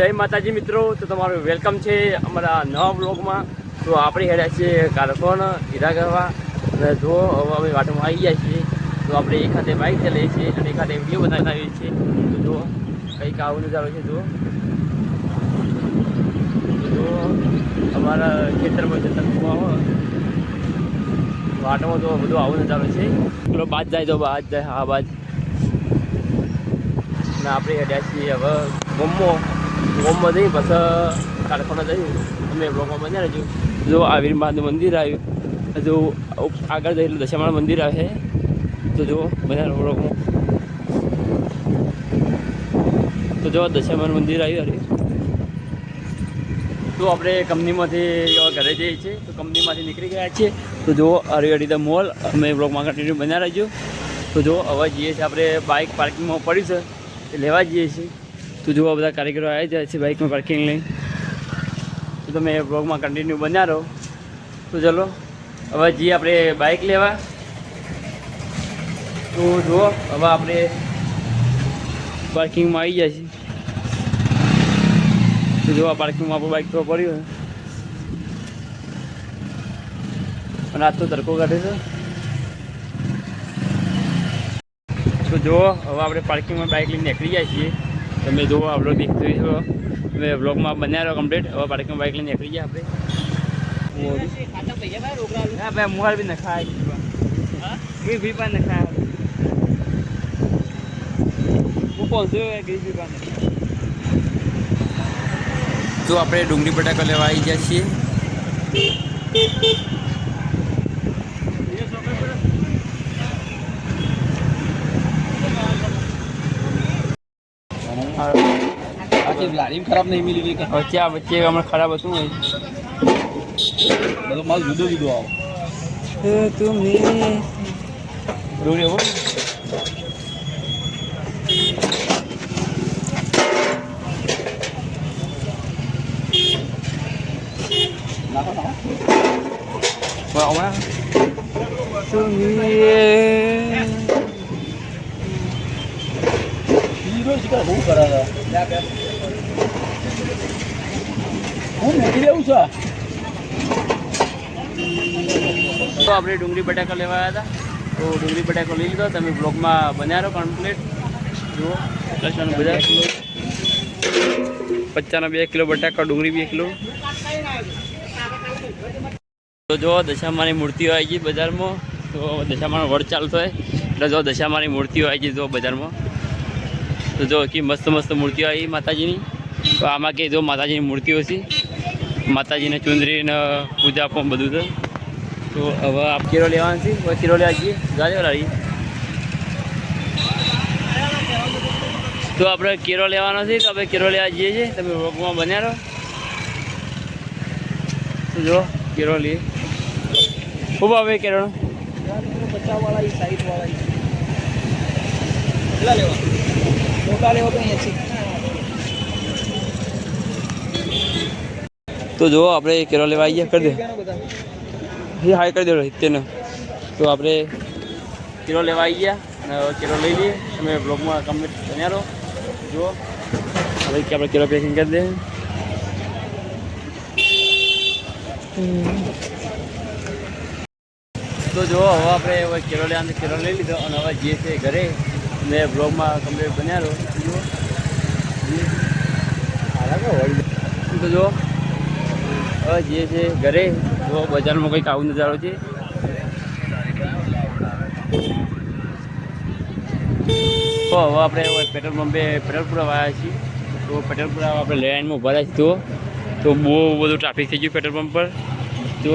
જય માતાજી મિત્રો, તો તમારું વેલકમ છે અમારા નવા બ્લોગમાં તો આપણે હેડ્યા છીએ કારકોણ હીરા કરવા અને જો હવે અમે વાટમાં આવી ગયા છીએ. તો આપણે એક હાથે બાઇક ચલાવીએ છીએ અને એક હાથે વીડિયો બનાવીએ છીએ. તો જો કંઈક આવું નજારો છે જો તો જો અમારા ખેતરમાં જતા કુવાઓ વાટમાં તો બધું આવું નજારો છે. પેલો બાદ જાય તો બાદ જાય, હા, બાદ. અને આપણે હેડ્યા છીએ હવે ગમો. ગમમાં જઈ પછી કારખાના જઈ અમે બ્લોકમાં બન્યા રહેજો જો આ મહાદેવ મંદિર આવ્યું. જો આગળ જઈ એટલે દશામાનું મંદિર આવે. તો જો બધા બ્લોકમાં તો જો દશામાળ મંદિર આવ્યું અરે તો આપણે કંપનીમાંથી ઘરે જઈએ છીએ, તો કંપનીમાંથી નીકળી ગયા છીએ. તો જો અરી ધ મોલ અમે બ્લોગમાં કન્ટિન્યુ બનાવી રહેજો. તો જો હવે જઈએ છીએ આપણે બાઇક પાર્કિંગમાં પડી છે એ લેવા જઈએ છીએ. તો જુઓ બધા કારીગરો આવી જાય છે બાઇકમાં પાર્કિંગ લઈ તો તમે બ્લોગમાં કન્ટિન્યુ બન્યા રહો તો ચલો, હવે જઈએ આપણે બાઇક લેવા, તો જુઓ, હવે આપણે પાર્કિંગમાં આવી જાય છે તો જુઓ પાર્કિંગમાં આપણું બાઇક તો પડ્યું અને આજ તો તડકો કાઢે છે. તો જુઓ, હવે આપણે પાર્કિંગમાં બાઇક લઈને નીકળી જાય છીએ. તમે જુઓ આપણો દેખતો છો તમે બ્લોગમાં બન્યા રહો કમ્પ્લીટ હવે પાર્કિંગ બાઇક લઈને નીકળી ગયા આપણે. હા ભાઈ, મોબાઈલ બી નખાય. બી બી પણ નખાય. હું પહોંચ્યો ગઈ બી પણ તો આપણે ડુંગળી બટાકા લેવા આવી ગયા છીએ. ખરાબ નહીં મિલી ગઈ કે? વચ્ચે આ વચ્ચે હમણાં ખરાબ હતું ને. બધો માલ જુદો જુદો આવે. હમણાં શિકાર બહુ કરે હું મેકી લેવું છું? તો આપણે ડુંગળી બટાકા લેવા આવ્યા હતા. તો ડુંગળી બટાકો લઈ લીધો. તમે બ્લોગમાં બન્યા રહો કમ્પ્લીટ જુઓ લસણ બધા. પચાસના બે કિલો બટાકા, ડુંગળી બે કિલો. તો જો દશામાની મૂર્તિઓ આવી ગઈ બજારમાં. તો દશામાનો વડ ચાલતો હોય. એટલે જો દશામાની મૂર્તિઓ આવી ગઈ જો બજારમાં. તો જો કે મસ્ત મસ્ત મૂર્તિઓ આવી માતાજીની. તો આમાં કે જો માતાજીની મૂર્તિઓ છે. માતાજીને ચુંદરીને પૂજા પણ બધું છે. તો હવે આપ કેરો લેવાનું છે? હવે કિલો લેવા જઈએ. તો આપણે કેરો લેવાનો છે તો આપણે કેરો લેવા જઈએ છીએ. તમે રોગમાં બન્યા રહો. તો જો, કેરો લઈએ. ખૂબ આવે કેરોનો? પચાસ વાળા સાઈઠ વાળા લેવા તો જો આપણે કેરો લેવા આવીએ, કરી દે. એ હાઈ કરી દે તેને તો આપણે કેરો લેવા આવી ગયા અને કિલો લઈ લઈએ. તમે બ્લોગમાં કમ્પ્લીટ બન્યા રહો. જુઓ. હવે કે આપણે કેરો પેકિંગ કરી દે. તો જો હવે આપણે હવે કેરો લેવાનું, કેરો લઈ લીધો અને હવે જે છે ઘરે ને બ્લોગમાં કમ્પ્લીટ બન્યા રહો. જો હવે જે છે ઘરે જો બજારમાં કંઈક આવું નજારો છે. તો હવે આપણે પેટ્રોલ પંપે પેટ્રોલ પુરાવા આવ્યા છીએ. તો પેટ્રોલ પુરાવા આપણે લેન્ડમાં ઊભા રહ્યા છીએ તો બહુ બધું ટ્રાફિક થઈ ગયું પેટ્રોલ પંપ પર. તો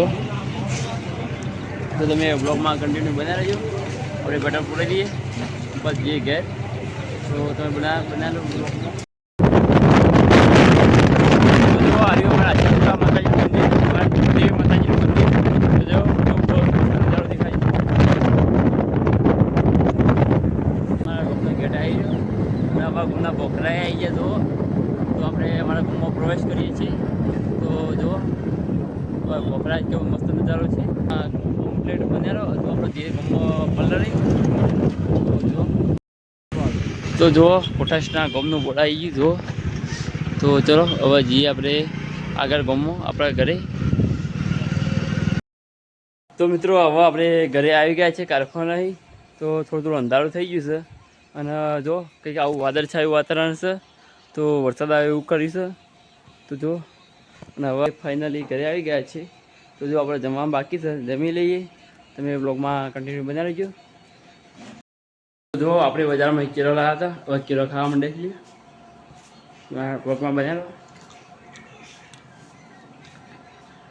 તો તમે બ્લોગમાં કન્ટિન્યુ બનાવી રહેજો. આપણે પેટ્રોલ પૂરાઈ દઈએ બસ જઈએ ઘેર. તો તમે બના બના લો ગેટ આવી ગયો. અને અમારા ગામના આવી ગયા જો તો આપણે અમારા ગામમાં પ્રવેશ કરીએ છીએ. તો જો બોખરા કેવો મસ્ત નજારો છે. કમ્પ્લેટ બન્યા રહો તો આપણે જે પલરી જો તો જુઓ પોટાશના ગમનું આવી ગયું, જુઓ. તો ચલો, હવે જઈએ આપણે આગળ ગમો આપણા ઘરે. તો મિત્રો, હવે આપણે ઘરે આવી ગયા છે કારખાનાથી તો થોડું થોડું અંધારું થઈ ગયું છે. અને જો, કંઈક આવું વાદળછાયું વાતાવરણ છે. તો વરસાદ આવે એવું કરીશ તો જો, અને હવે ફાઇનલી ઘરે આવી ગયા છે તો જો, આપણે જમવા બાકી છે. જમી લઈએ. તમે બ્લોગમાં કન્ટિન્યુ બના રહેજો. જો આપણે બજારમાં એક કિલો લાવ્યા હતા, હવે કિલો ખાવા માંડે છીએ બ્લોગમાં બનાવ્યો